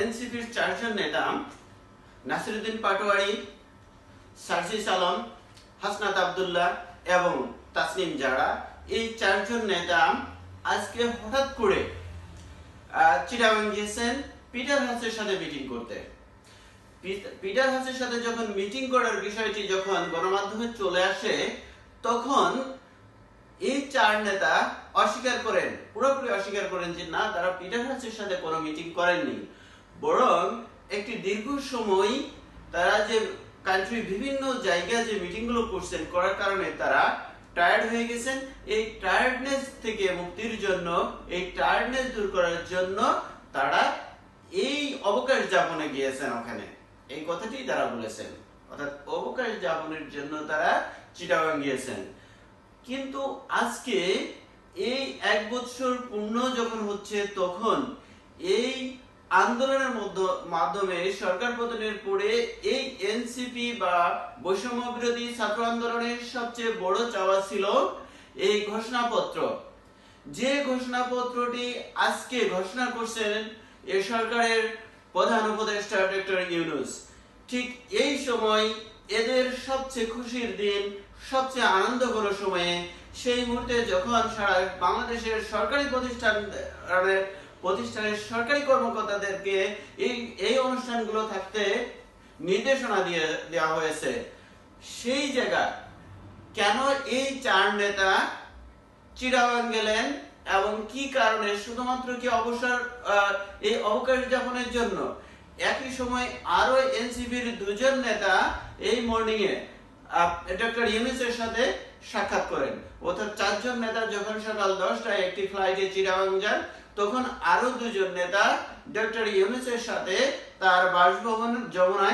এনসিপির চারজন নেতা, নাসিরুদ্দিন পাটোয়ারি সার্জিস আলম হাসনাত আবদুল্লাহ এবং তাসনিম জারা, এই চারজন নেতা আজকে হঠাৎ করে চিটাগাং গিয়েছেন পিটার হাসের সাথে মিটিং করতে। পিটার হাসের সাথে যখন মিটিং করার বিষয়টি যখন গণমাধ্যমে চলে আসে, তখন এই চার নেতা অস্বীকার করেন, পুরোপুরি অস্বীকার করেন যে না, তারা পিটার হাসের সাথে কোনো মিটিং করেননি। দীর্ঘ সময় তারা যে কান্ট্রি বিভিন্ন জায়গায় যে মিটিংগুলো করছেন, করার কারণে তারা টায়ার্ড হয়ে গেছেন। এই টায়ার্ডনেস থেকে মুক্তির জন্য, এই টায়ার্ডনেস দূর করার জন্য তারা এই অবকাশ যাপনে গিয়েছেন ওখানে। এই কথাটি তারা বলেছেন। অর্থাৎ অবকাশ যাপনের জন্য তারা চিটাগাং গিয়েছেন। কিন্তু আজকে এই এক বছর পূর্ণ যখন হচ্ছে, তখন এই আন্দোলনের মাধ্যমে সরকার পতনের পরে এই এনসিপি বা বৈষম্য বিরোধী ছাত্র আন্দোলনের সবচেয়ে বড় চাওয়া ছিল এই ঘোষণাপত্র। যে ঘোষণাপত্রটি আজকে ঘোষণা করছেন এ সরকারের প্রধান উপদেষ্টা ডক্টর ইউনুস। ঠিক এই সময় এদের সবচেয়ে খুশির দিন, সবচেয়ে আনন্দঘন সময়ে সেই মুহূর্তে যখন সারা বাংলাদেশের সরকারি প্রতিষ্ঠান প্রতিষ্ঠানের সরকারি কর্মকর্তাদেরকে এই এই অনুষ্ঠানগুলো থাকতে নির্দেশনা দিয়ে, দেওয়া হয়েছে। সেই জায়গা কেন এই চার নেতা চিরাগাং গেলেন এবং কি কারণে? শুধুমাত্র কি অবসর এই অবকাশ যাপনের জন্য? একই সময় আরও এনসিপির দুজন নেতা এই মর্নিং এ ডক্টর ইউনুসের সাথে সাক্ষাৎ করেন। অর্থাৎ চারজন নেতা যখন সকাল দশটায় একটি ফ্লাইটে চিরাং যান তখন আরও দুজন নেতা ডক্টর ইউনুসের সাথে তার বাসভবন যমুনায়